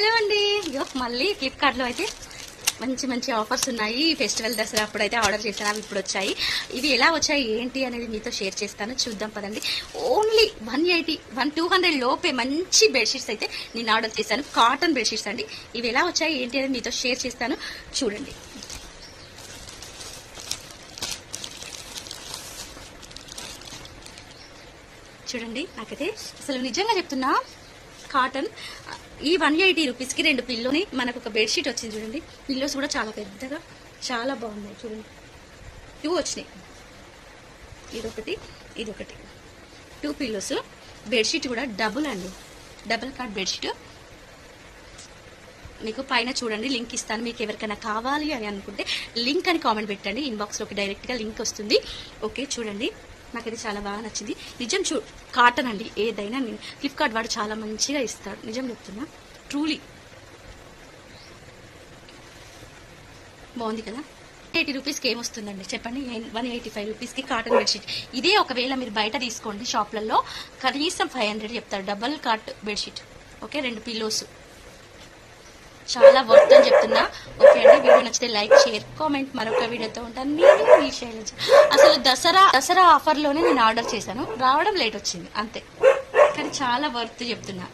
Hello అండి. ఇగో మళ్ళీ ఫ్లిప్కార్ట్లో అయితే మంచి మంచి ఆఫర్స్ ఉన్నాయి. ఫెస్టివల్ దసరా అప్పుడైతే ఆర్డర్ చేశాను. అవి ఇప్పుడు వచ్చాయి. ఇవి ఎలా వచ్చాయి? ఏంటి అనేది మీతో షేర్ చేస్తాను. చూద్దాం పదండి. Only one eighty one two hundred లోపే మంచి బెడ్షీట్స్ అయితే నేను ఆర్డర్ చేశాను. కాటన్ బెడ్షీట్స్ అండి. ఇవి ఎలా వచ్చాయి? ఏంటి అనేది మీతో షేర్ చేస్తాను. చూడండి. చూడండి. నాకైతే అసలు నిజంగా చెప్తున్నా కాటన్ ఈ వన్ ఎయిటీ రూపీస్కి రెండు పిల్లోని మనకు ఒక బెడ్షీట్ వచ్చింది చూడండి. పిల్లోస్ కూడా చాలా పెద్దగా చాలా బాగున్నాయి చూడండి. టూ వచ్చినాయి. ఇదొకటి ఇదొకటి. టూ పిల్లోస్ బెడ్షీట్ కూడా డబుల్ అండి. డబుల్ కార్డ్ బెడ్షీట్ మీకు పైన చూడండి లింక్ ఇస్తాను. మీకు ఎవరికైనా కావాలి అని అనుకుంటే లింక్ అని కామెంట్ పెట్టండి. ఇన్బాక్స్లోకి డైరెక్ట్గా లింక్ వస్తుంది. ఓకే చూడండి. నాకైతే చాలా బాగా నచ్చింది. నిజం చూ కాటన్ అండి ఏదైనా నేను ఫ్లిప్కార్ట్ వాడు చాలా మంచిగా ఇస్తాడు. నిజం చెప్తున్నా. ట్రూలీ బాగుంది కదా? ఎయిటీ రూపీస్కి ఏమొస్తుందండి? చెప్పండి. వన్ ఎయిటీ ఫైవ్ రూపీస్కి కాటన్ బెడ్షీట్ ఇదే ఒకవేళ మీరు బయట తీసుకోండి షాప్లలో కనీసం ఫైవ్ హండ్రెడ్ చెప్తారు. డబల్ కాట్ బెడ్షీట్ ఓకే రెండు పిల్లోస్ చాలా వర్త్ అని చెప్తున్నా. ఓకే అండి వీడియో నచ్చితే లైక్ షేర్ కామెంట్. మరొక వీడియోతో ఉంటాను. నేను మీ శైలజ. అసలు దసరా దసరా ఆఫర్లోనే నేను ఆర్డర్ చేశాను. రావడం లేట్ వచ్చింది అంతే. కానీ చాలా వర్త్ చెప్తున్నా.